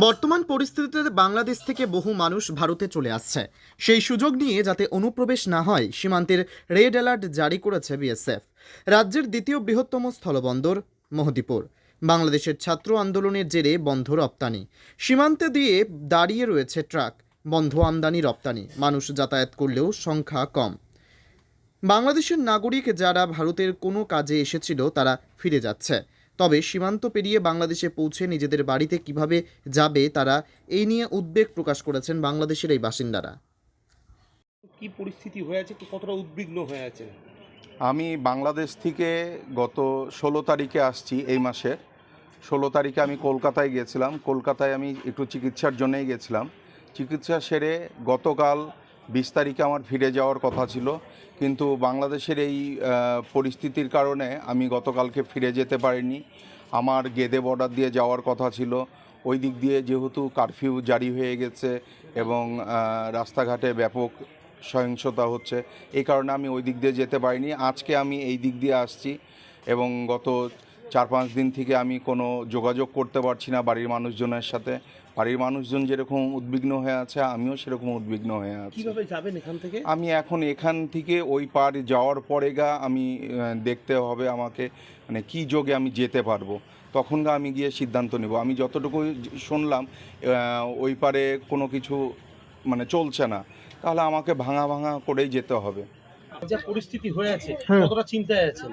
বর্তমান পরিস্থিতিতে বাংলাদেশ থেকে বহু মানুষ ভারতে চলে আসছে। সেই সুযোগ নিয়ে যাতে অনুপ্রবেশ না হয়, সীমান্তের রেড অ্যালার্ট জারি করেছে বিএসএফ। রাজ্যের দ্বিতীয় বৃহত্তম স্থলবন্দর মোহদীপুর বাংলাদেশের ছাত্র আন্দোলনের জেরে বন্ধ রপ্তানি। সীমান্তে দিয়ে দাঁড়িয়ে রয়েছে ট্রাক, বন্ধ আমদানি রপ্তানি। মানুষ যাতায়াত করলেও সংখ্যা কম। বাংলাদেশের নাগরিক যারা ভারতের কোনো কাজে এসেছিল, তারা ফিরে যাচ্ছে। তবে সীমান্ত পেরিয়ে বাংলাদেশে পৌঁছে নিজেদের বাড়িতে কীভাবে যাবে তারা এই নিয়ে উদ্বেগ প্রকাশ করেছেন বাংলাদেশের এই বাসিন্দারা। কি পরিস্থিতি হয়েছে একটু কতটা উদ্বিগ্ন হয়ে আছে? আমি বাংলাদেশ থেকে গত ষোলো তারিখে আসছি এই মাসের ষোলো তারিখে আমি কলকাতায় গিয়েছিলাম। কলকাতায় আমি একটু চিকিৎসার জন্যই গেছিলাম। চিকিৎসা সেরে গতকাল বিশ তারিখে আমার ফিরে যাওয়ার কথা ছিল। কিন্তু বাংলাদেশের এই পরিস্থিতির কারণে আমি গতকালকে ফিরে যেতে পারিনি। আমার গেদে বর্ডার দিয়ে যাওয়ার কথা ছিল। ওই দিক দিয়ে যেহেতু কারফিউ জারি হয়ে গেছে এবং রাস্তাঘাটে ব্যাপক সহিংসতা হচ্ছে, এই কারণে আমি ওই দিক দিয়ে যেতে পারিনি। আজকে আমি এই দিক দিয়ে আসছি এবং গত চার পাঁচ দিন থেকে আমি কোনো যোগাযোগ করতে পারছি না বাড়ির মানুষজনের সাথে। বাড়ির মানুষজন যেরকম উদ্বিগ্ন হয়ে আছে আমিও সেরকম উদ্বিগ্ন হয়ে আছি। কীভাবে যাবেন এখান থেকে? আমি এখন এখান থেকে ওই পার যাওয়ার পরে গা আমি দেখতে হবে আমাকে মানে কি যোগে আমি যেতে পারব। তখন গা আমি গিয়ে সিদ্ধান্ত নেব। আমি যতটুকু শুনলাম ওই পারে কোনো কিছু মানে চলছে না। তাহলে আমাকে ভাঙা ভাঙা করেই যেতে হবে। যা পরিস্থিতি হয়ে আছে হ্যাঁ। কতটা চিন্তায় আছেন?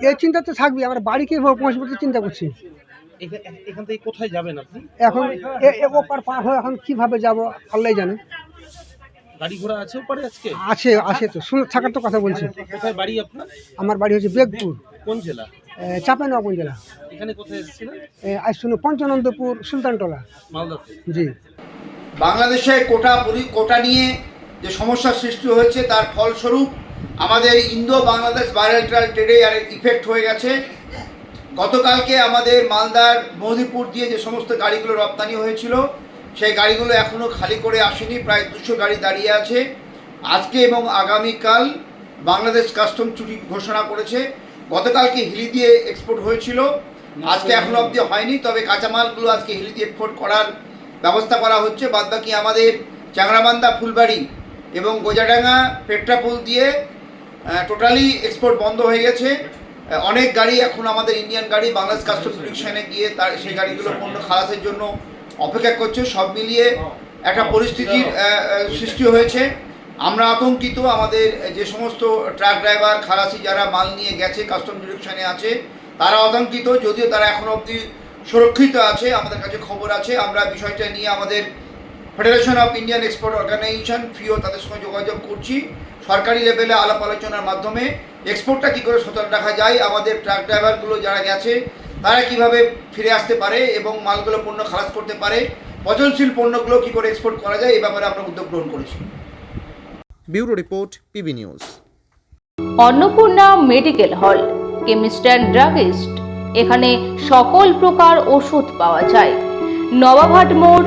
এই চিন্তা তো থাকবে আমার বাড়ি কীভাবে পৌঁছবো চিন্তা করছি। এখান থেকে কোথায় যাবেন আপনি? এখন এ- এ ওপার পার হয়ে এখন কীভাবে যাব আল্লাহ জানে। গাড়ি ঘোড়া আছে ওপারে আজকে? আছে আছে তো শুনে থাকার তো কথা বলছি। কোথায় বাড়ি আপনার? আমার বাড়ি হচ্ছে বেগপুর। কোন জেলা? চাপে জেলা। এখানে কোথায় এসেছিলেন? আজ শুনে পঞ্চানন্দপুর সুলতানটোলা জি। বাংলাদেশে কোটা পরি- কোটা নিয়ে যে সমস্যার সৃষ্টি হয়েছে তার ফলস্বরূপ আমাদের ইন্দো বাংলাদেশ বাইলেটারাল ট্রেডে আর ইফেক্ট হয়ে গেছে। গতকালকে আমাদের মালদার মহদীপুর দিয়ে যে সমস্ত গাড়িগুলো রপ্তানি হয়েছিল সেই গাড়িগুলো এখনও খালি করে আসেনি প্রায় দুশো গাড়ি দাঁড়িয়ে আছে। আজকে এবং আগামীকাল বাংলাদেশ কাস্টম ছুটি ঘোষণা করেছে। গতকালকে হিলি দিয়ে এক্সপোর্ট হয়েছিল আজকে এখনও অবধি হয়নি তবে কাঁচামালগুলো আজকে হিলি দিয়ে এক্সপোর্ট করার ব্যবস্থা করা হচ্ছে। বাদবাকি আমাদের চ্যাংরাবান্ধা ফুলবাড়ি এবং গোজাডাঙ্গা পেট্রাপুল দিয়ে টোটালি এক্সপোর্ট বন্ধ হয়ে গেছে। অনেক গাড়ি এখন আমাদের ইন্ডিয়ান গাড়ি বাংলাদেশ কাস্টম ডিভিশনে গিয়ে তার, সেই গাড়িগুলো পণ্য খালাসের জন্য অপেক্ষা করছে। সব মিলিয়ে একটা পরিস্থিতির সৃষ্টি হয়েছে। আমরা আতঙ্কিত, আমাদের যে সমস্ত ট্রাক ড্রাইভার খালাসি যারা মাল নিয়ে গেছে কাস্টম ডিরেকশনে আছে, তারা আতঙ্কিত, যদিও তারা এখনও অবধি সুরক্ষিত আছে, আমাদের কাছে খবর আছে। আমরা বিষয়টা নিয়ে আমাদের federation of Indian export organisation FIEO তাদের সঙ্গে যোগাযোগ করছি। সরকারি লেভেলে আলাপ আলোচনার মাধ্যমে এক্সপোর্টটা কী করে সচল রাখা যায় আমাদের ট্রাক ড্রাইভারগুলো যারা গেছে তারা কীভাবে ফিরে আসতে পারে এবং মালগুলো পণ্য খালাস করতে পারে পচনশীল পণ্যগুলো কী করে এক্সপোর্ট করা যায় এই ব্যাপারে আমরা উদ্যোগ গ্রহণ করেছি। Bureau report PB news. Annapurna medical hall chemist and druggist. এখানে সকল প্রকার ওষুধ পাওয়া যায়। নবাবহাট মোড়